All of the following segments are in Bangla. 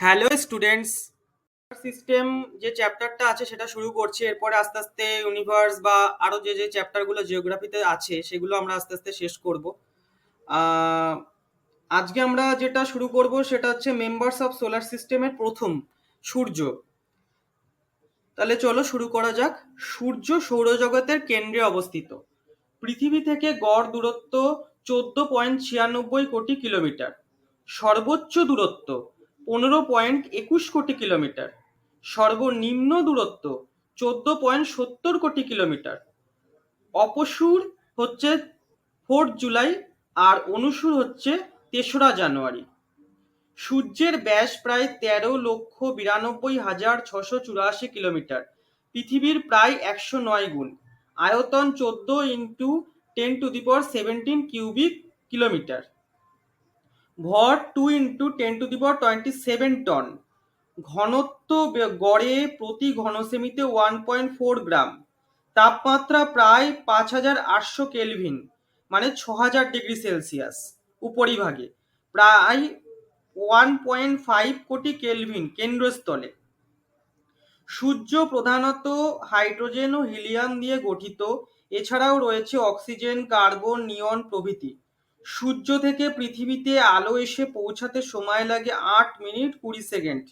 হ্যালো স্টুডেন্টস সিস্টেম যে চ্যাপ্টারটা আছে সেটা শুরু করছি, এরপরে আস্তে আস্তে ইউনিভার্স বা আরও যে যে চ্যাপ্টারগুলো জিওগ্রাফিতে আছে সেগুলো আমরা আস্তে আস্তে শেষ করব। আজকে আমরা যেটা শুরু করব সেটা হচ্ছে মেম্বার্স অফ সোলার সিস্টেমের প্রথম সূর্য। তাহলে চলো শুরু করা যাক। সূর্য সৌরজগতের কেন্দ্রে অবস্থিত। পৃথিবী থেকে গড় দূরত্ব চোদ্দ পয়েন্ট ছিয়ানব্বই কোটি কিলোমিটার। সর্বোচ্চ দূরত্ব পনেরো পয়েন্ট একুশ কোটি কিলোমিটার। সর্বনিম্ন দূরত্ব চোদ্দ পয়েন্ট সত্তর কোটি কিলোমিটার। অপসুর হচ্ছে ফোর্থ জুলাই আর অনুসুর হচ্ছে তেসরা জানুয়ারি। সূর্যের ব্যাস প্রায় তেরো লক্ষ বিরানব্বই হাজার ছশো চুরাশি কিলোমিটার। পৃথিবীর প্রায় একশো নয় গুণ। আয়তন চোদ্দ into ten to the seventeen cubic kilometre. ভর two into ten to the power twenty seven tonne ঘনত্ব গড়ে প্রতি ঘনসেমিতে ওয়ান পয়েন্ট ফোর গ্রাম। তাপমাত্রা প্রায় পাঁচ হাজার আটশো কেলভিন মানে ছ হাজার ডিগ্রি সেলসিয়াস উপরিভাগে। প্রায় ওয়ান পয়েন্ট ফাইভ কোটি কেলভিন কেন্দ্রস্থলে। সূর্য প্রধানত হাইড্রোজেন ও হিলিয়াম দিয়ে গঠিত। এছাড়াও রয়েছে অক্সিজেন, কার্বন, নিয়ন প্রভৃতি। সূর্য থেকে পৃথিবীতে আলো এসে পৌঁছাতে সময় লাগে আট মিনিট কুড়ি সেকেন্ড।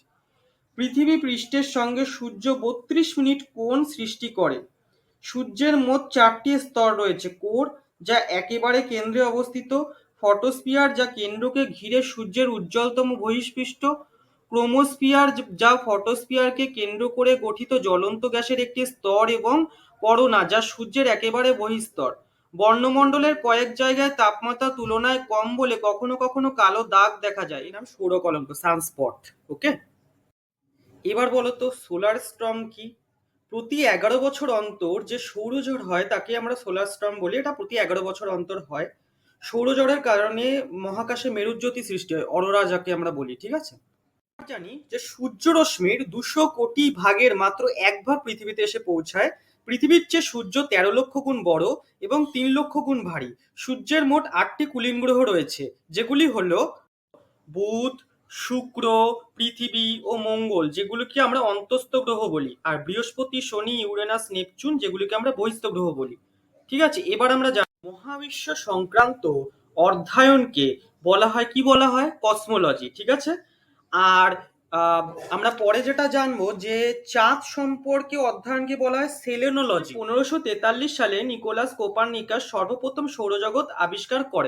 পৃথিবী পৃষ্ঠের সঙ্গে সূর্য বত্রিশ মিনিট কোণ সৃষ্টি করে। সূর্যের মোট চারটি স্তর রয়েছে, কোর, যা একেবারে কেন্দ্রে অবস্থিত ফটোস্পিয়ার যা কেন্দ্রকে ঘিরে সূর্যের উজ্জ্বলতম বহিঃপৃষ্ঠ ক্রোমোস্পিয়ার যা ফটোস্পিয়ারকে কেন্দ্র করে গঠিত জ্বলন্ত গ্যাসের একটি স্তর এবং করোনা যা সূর্যের একেবারে বহিঃস্তর। বর্ণমণ্ডলের কয়েক জায়গায় তাপমাত্রা তুলনায় কম বলে কখনো কখনো কালো দাগ দেখা যায়। এর নাম সৌরকলঙ্ক, সানস্পট ওকে এবার বলো তো, সোলার স্টর্ম কি? প্রতি এগারো বছর অন্তর যে সৌরজোড় হয়, তাকে আমরা সোলার স্টর্ম বলি। এটা প্রতি এগারো বছর অন্তর হয়। সৌরজোড়ের কারণে মহাকাশে মেরুজ্যোতি সৃষ্টি হয়, অরোরা যাকে আমরা বলি, ঠিক আছে? জানি যে সূর্য রশ্মির দুশো কোটি ভাগের মাত্র এক ভাগ পৃথিবীতে এসে পৌঁছায়। পৃথিবীর চেয়ে সূর্য তেরো লক্ষ গুণ বড় এবং তিন লক্ষ গুণ ভারী। সূর্যের মোট আটটি কুলীন গ্রহ রয়েছে, যেগুলি হল বুধ, শুক্র, পৃথিবী ও মঙ্গল, যেগুলোকে আমরা অন্তস্থ গ্রহ বলি, আর বৃহস্পতি, শনি, ইউরেনাস, নেপচুন, যেগুলিকে আমরা বহিস্থ গ্রহ বলি। ঠিক আছে, এবার আমরা জানি মহাবিশ্ব সংক্রান্ত অধ্যয়নকে বলা হয়, কি বলা হয়? কসমোলজি, ঠিক আছে? আর আমরা পরে যেটা জানব যে চাঁদ সম্পর্কে অধ্যয়নকে বলা হয় সেলেনোলজি। পনেরোশো তেতাল্লিশ সালে নিকোলাস কোপার নিকাশ সর্বপ্রথম সৌরজগৎ আবিষ্কার করেন